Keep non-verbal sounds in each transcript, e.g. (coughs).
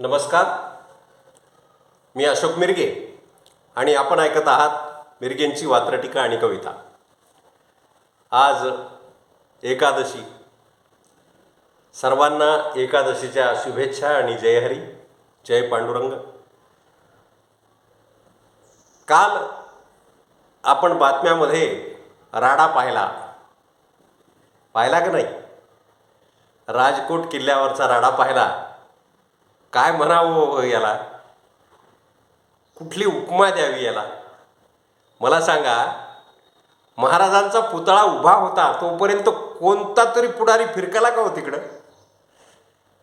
नमस्कार. मी अशोक मिरगे आणि आपण ऐकत आहात मिरगेंची वात्रटीका आणि कविता. आज एकादशी. सर्वांना एकादशीच्या शुभेच्छा आणि जयहरी जय पांडुरंग. काल आपण बातम्यामध्ये राडा पाहिला. पाहिला का नाही? राजकोट किल्ल्यावरचा राडा पाहिला. काय म्हणावं याला? कुठली उपमा द्यावी याला? मला सांगा महाराजांचा पुतळा उभा होता तोपर्यंत कोणता तरी पुढारी फिरकला का हो तिकडं?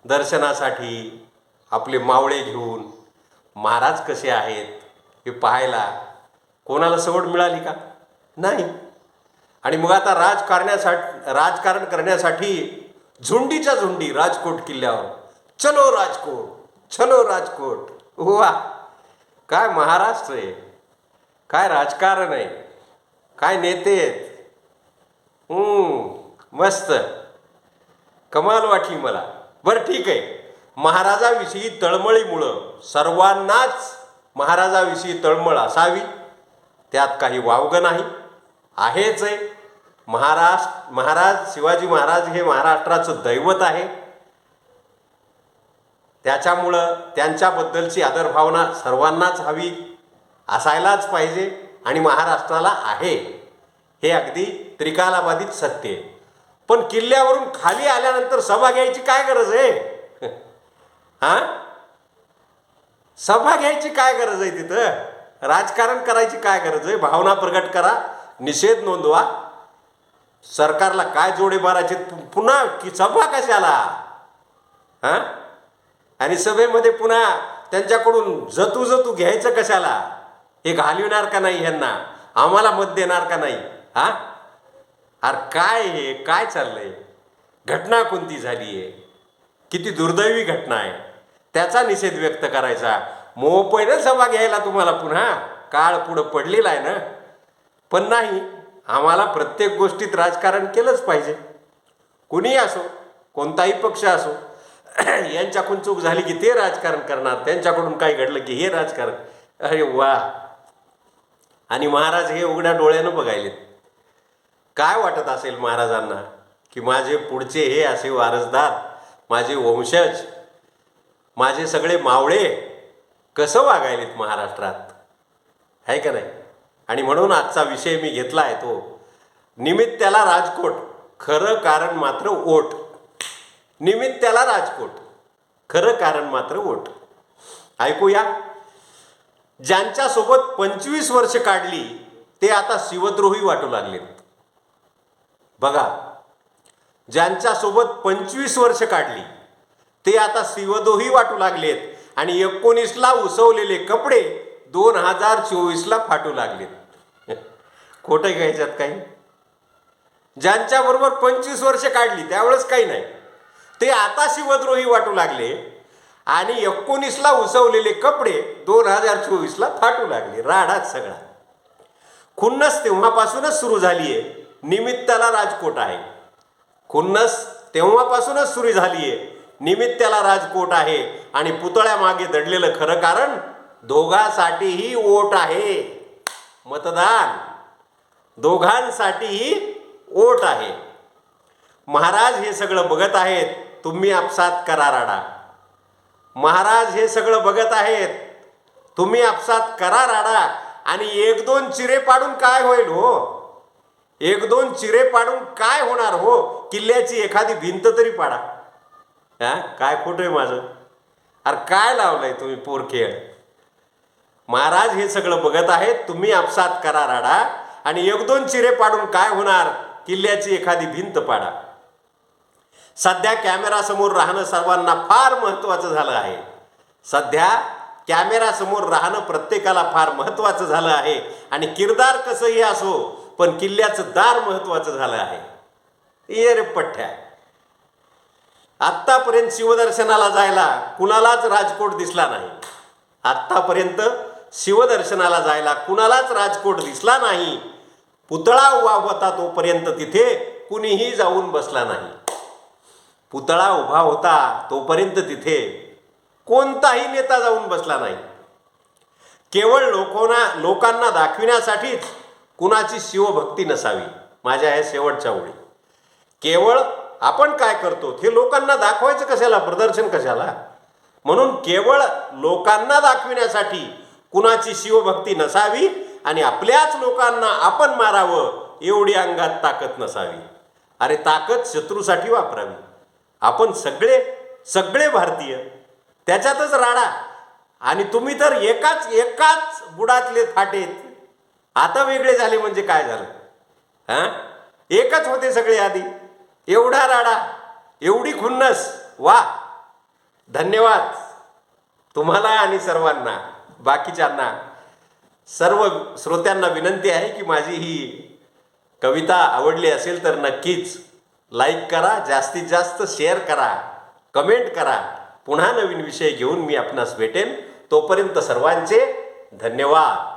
दर्शनासाठी आपले मावळे घेऊन महाराज कसे आहेत हे पाहायला कोणाला सवड मिळाली का? नाही. आणि मग आता राजकारण्यासाठी राजकारण करण्यासाठी झुंडीच्या झुंडी राजकोट किल्ल्यावर चलो राजकोट चलो राजकोट. वा काय महाराष्ट्र आहे. काय राजकारण आहे. काय नेते आहेत. मस्त. कमाल वाटली मला. बरं ठीक आहे. महाराजाविषयी तळमळीमुळं सर्वांनाच महाराजाविषयी तळमळ असावी. त्यात काही वावगं नाही. आहेच आहे. महाराष्ट्र महाराज शिवाजी महाराज हे महाराष्ट्राचं दैवत आहे. त्याच्यामुळं त्यांच्याबद्दलची आदरभावना सर्वांनाच हवी असायलाच पाहिजे आणि महाराष्ट्राला आहे. हे अगदी त्रिकालाबाधित सत्य आहे. पण किल्ल्यावरून खाली आल्यानंतर सभा घ्यायची काय गरज आहे? हां? सभा घ्यायची काय गरज आहे तिथं? राजकारण करायची काय गरज आहे? भावना प्रगट करा निषेध नोंदवा. सरकारला काय जोडे मारायचे पुन्हा की सभा कशाला? हां? आणि सभेमध्ये पुन्हा त्यांच्याकडून जतू जतू घ्यायचं कशाला? हे घालविणार का नाही ह्यांना आम्हाला मत देणार का नाही? हा? अरे काय हे? काय चाललंय? घटना कोणती झाली आहे? किती दुर्दैवी घटना आहे. त्याचा निषेध व्यक्त करायचा. मोपैनं सभा घ्यायला तुम्हाला पुन्हा? काळ पुढं पडलेला आहे ना? पण नाही आम्हाला प्रत्येक गोष्टीत राजकारण केलंच पाहिजे. कुणीही असो कोणताही पक्ष असो (coughs) यांच्याकडून चूक झाली की ते राजकारण करणार. त्यांच्याकडून काही घडलं की हे राजकारण. अरे वा. आणि महाराज हे उघड्या डोळ्यानं बघायलेत. काय वाटत असेल महाराजांना? की माझे पुढचे हे असे वारसदार माझे वंशज माझे सगळे मावळे कसं वागायलेत महाराष्ट्रात? आहे का नाही? आणि म्हणून आजचा विषय मी घेतला आहे तो. निमित्त्याला राजकोट. खरं कारण मात्र ओट. निमित्त्याला राजकोट. खरं कारण मात्र वोट. ऐकूया ज्यांच्यासोबत पंचवीस वर्ष काढली ते आता शिवद्रोही वाटू लागलेत. बघा. ज्यांच्यासोबत पंचवीस वर्ष काढली ते आता शिवद्रोही वाटू लागलेत आणि एकोणीसला उसवलेले कपडे दोन हजार चोवीसला फाटू लागलेत. खोटं घ्यायच्यात काही? ज्यांच्याबरोबर पंचवीस वर्ष काढली त्यावेळेस काही नाही. ते आता शिवद्रोही वाटू लागले. आणि एकोणीसला उसवलेले कपडे दोन हजार चोवीसला फाटू लागले. राडाच सगळा. खुन्नस तेव्हापासूनच सुरू झाली आहे निमित्ताला राजकोट आहे. खुन्नस तेव्हापासूनच सुरू झाली आहे निमित्ताला राजकोट आहे. आणि पुतळ्यामागे दडलेलं खरं कारण दोघांसाठीही ओट आहे. मतदान. दोघांसाठीही ओट आहे. महाराज हे सगळं बघत आहेत तुम्ही आपसात करा राडा. महाराज हे सगळं बघत आहेत तुम्ही आपसात करा राडा. आणि एक दोन चिरे पाडून काय होईल हो? एक दोन चिरे पाडून काय होणार हो? किल्ल्याची एखादी भिंत तरी पाडा. हा? काय खोटं आहे माझं? अरे काय लावलंय तुम्ही पोरखेळ महाराज हे सगळं बघत आहेत तुम्ही आपसात करा राडा. आणि एक दोन चिरे पाडून काय होणार? किल्ल्याची एखादी भिंत पाडा. सध्या कॅमेरासमोर राहणं सर्वांना फार महत्त्वाचं झालं आहे. सध्या कॅमेरासमोर राहणं प्रत्येकाला फार महत्त्वाचं झालं आहे. आणि किरदार कसंही असो पण किल्ल्याचं दार महत्त्वाचं झालं आहे. ये रे पठ्ठ्या. आत्तापर्यंत शिवदर्शनाला जायला कुणालाच राजकोट दिसला नाही. आत्तापर्यंत शिवदर्शनाला जायला कुणालाच राजकोट दिसला नाही. पुतळा उभा होता तोपर्यंत तिथे कुणीही जाऊन बसला नाही. पुतळा उभा होता तोपर्यंत तिथे कोणताही नेता जाऊन बसला नाही. केवळ लोकांना लोकांना दाखविण्यासाठीच कुणाची शिवभक्ती नसावी माझ्या ह्या शेवटच्या ओळी. केवळ आपण काय करतो हे लोकांना दाखवायचं कशाला प्रदर्शन कशाला? म्हणून केवळ लोकांना दाखविण्यासाठी कुणाची शिवभक्ती नसावी आणि आपल्याच लोकांना आपण मारावं एवढी अंगात ताकद नसावी. अरे ताकद शत्रूसाठी वापरावी. आपण सगळे सगळे भारतीय. त्याच्यातच राडा. आणि तुम्ही तर एकाच एकाच बुडातले फाटेत. आता वेगळे झाले म्हणजे काय झालं? हां? एकच होते सगळे आधी. एवढा राडा एवढी खुन्नस. वा! धन्यवाद. तुम्हाला आणि सर्वांना बाकीच्यांना. सर्व श्रोत्यांना विनंती आहे की माझी ही कविता आवडली असेल तर नक्कीच लाईक करा जास्तीत जास्त शेअर करा कमेंट करा. पुन्हा नवीन विषय घेऊन मी आपणास भेटेन. तोपर्यंत सर्वांचे धन्यवाद.